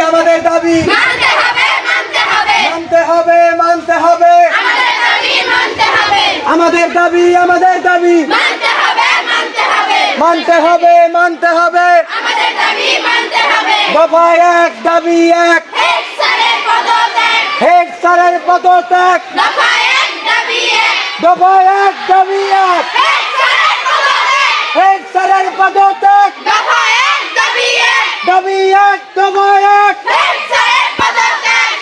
আমাদের দাবি? মানতে হবে মানতে হবে। মানতে হবে মানতে হবে। আমাদের দাবি আমাদের দাবি মানতে হবে মানতে হবে। মানতে হবে মানতে হবে। আমাদের দাবি মানতে হবে। দফা এক দাবি এক। এক হেড স্যারের পদত্যাগ। দফা এক দাবি এক। দফা এক দাবি এক এক সালের পদত্যাগ হেড স্যারের পদত্যাগ দফা এক দাবি এক দাবি এক দফা এক।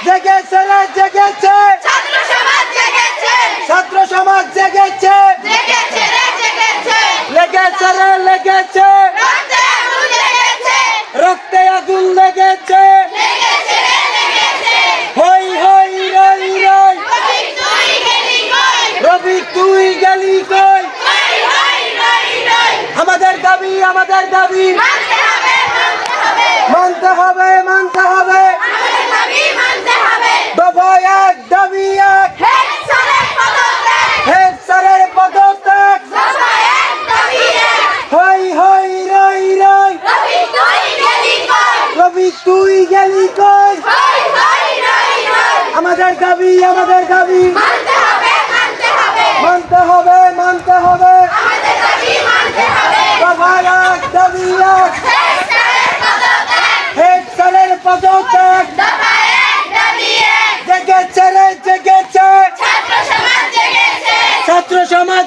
জেগেছে রে জেগেছে। ছাত্র সমাজ জেগেছে। লেগেছে রে লেগেছে। রক্তে আগুন লেগেছে। হই হই রই রই। তুই গেলি কই? রবি তুই গেলি কই? আমাদের দাবি আমাদের দাবি মানতে হবে মানতে হবে মানতে হবে মানতে হবে। এক দাবি এক। হেড স্যারের পদত্যাগ। হই হই রই রই। তুই গেলি রবি তুই কই? আমাদের দাবি আমাদের দাবি। মানতে হবে মানতে হবে মানতে হবে মানতে হবে আমাদের দাবি মানতে হবে দফা এক দাবি এক হেড সালের পদত্যাগ হেড স্যারের পদত্যাগ দফা এক দাবি এক জেগেছে রে জেগেছে ছাত্র সমাজ জেগেছে ছাত্র সমাজ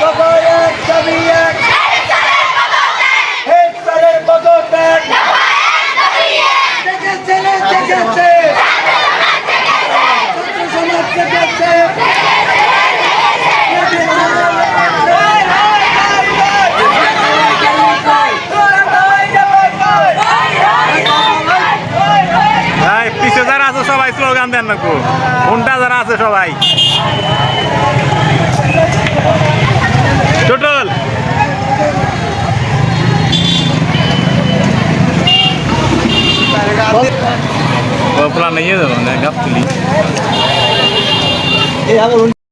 দফা এক দাবি এক হেড স্যারের পদত্যাগ জেগেছে ছাত্র যারা আছে সবাই স্লোগান দেন নাকু। কোনটা যারা আছে সবাই? পুরা নেই যাব গাপ তুলি